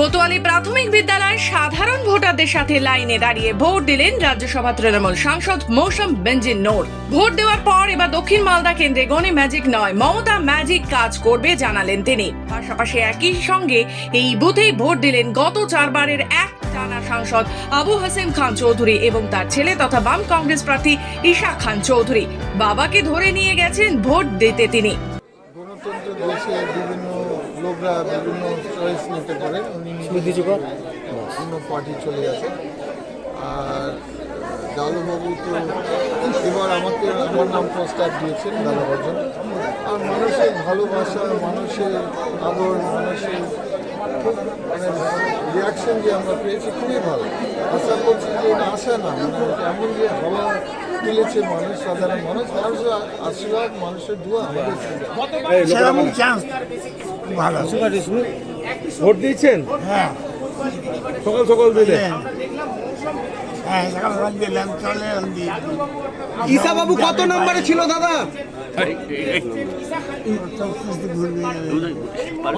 কোতোয়ালি প্রাথমিক বিদ্যালয়ের সাধারণ ভোটারদের সাথে লাইনে দাঁড়িয়ে ভোট দিলেন রাজ্যসভা তৃণমূল সাংসদ মৌসুম বেঞ্জিন নোর ভোট দেওয়ার পর এবার দক্ষিণ মালদা কেন্দ্রে গণে ম্যাজিক নয়, মমতা ম্যাজিক কাজ করবে জানালেন তিনি। পাশাপাশি একই সঙ্গে এই বুথেই ভোট দিলেন গত চারবারের এক টানা সাংসদ আবু হাসিম খান চৌধুরী এবং তার ছেলে তথা বাম কংগ্রেস প্রার্থী ঈশা খান চৌধুরী। বাবাকে ধরে নিয়ে গেছেন ভোট দিতে তিনি। গণতন্ত্র দেশে বিভিন্ন লোকরা বিভিন্ন চয়েস নিতে পারে। উনি অন্য পার্টি চলে গেছে। আর ডালুবাবু তো এবার আমাকে আমার নাম প্রস্তাব দিয়েছেন দাদাবার জন্য আর মানুষের ভালোবাসা মানুষের আদর মানুষের খুব মানে রিয়াকশন যে আমরা পেয়েছি খুবই ভালো। আশা করছি যে এটা আশা না মানে এমন যে হাওয়া মিলেছে মানুষ সাধারণ মানুষ মানুষের আশীর্বাদ মানুষের দোয়া আমাদের সেরকম চান্স। ভালো। ভোট দিয়েছেন? হ্যাঁ। সকাল সকাল দিলে। হ্যাঁ সকাল সকাল দিলাম চলে ঈশা বাবু কত নম্বরে ছিল দাদা?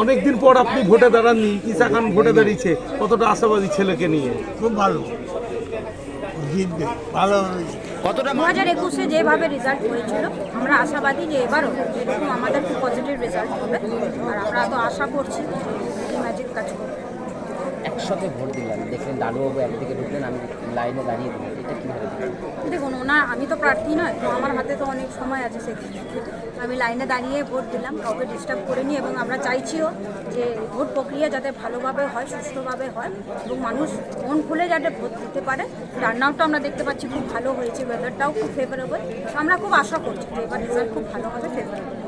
অনেকদিন পর আপনি ভোটে দাঁড়াননি। ঈশা খান ভোটে দাঁড়িয়েছে। কতটা আশাবাদী ছেলেকে নিয়ে? খুব ভালো। জিতবে ভালো কতটা দু হাজার একুশে যেভাবে রেজাল্ট হয়েছিল আমরা আশাবাদী যে এবারও এরকম আমাদের খুব পজিটিভ রেজাল্ট হবে। আর আমরা তো আশা করছি কি ম্যাজিক কাজ করবে। একসাথে ভোট দিলাম। দেখলেন দাদুবাবু একদিকে ঢুকলেন, আমি লাইনে দাঁড়িয়ে দিলাম। এটা কীভাবে? দেখুন ওনার আমি তো প্রার্থী নয়, তো আমার হাতে তো অনেক সময় আছে সেদিন। আমি লাইনে দাঁড়িয়ে ভোট দিলাম, কাউকে ডিস্টার্ব করিনি এবং আমরা চাইছিও যে ভোট প্রক্রিয়া যাতে ভালোভাবে হয় সুস্থভাবে হয় এবং মানুষ মন খুলে যাতে ভোট দিতে পারে। রান্নাও আমরা দেখতে পাচ্ছি, খুব ভালো হয়েছে ওয়েদারটাও খুব ফেভারেবল আমরা খুব আশা করছি যে এবার রেজাল্ট খুব ভালো হবে ফেভারেবল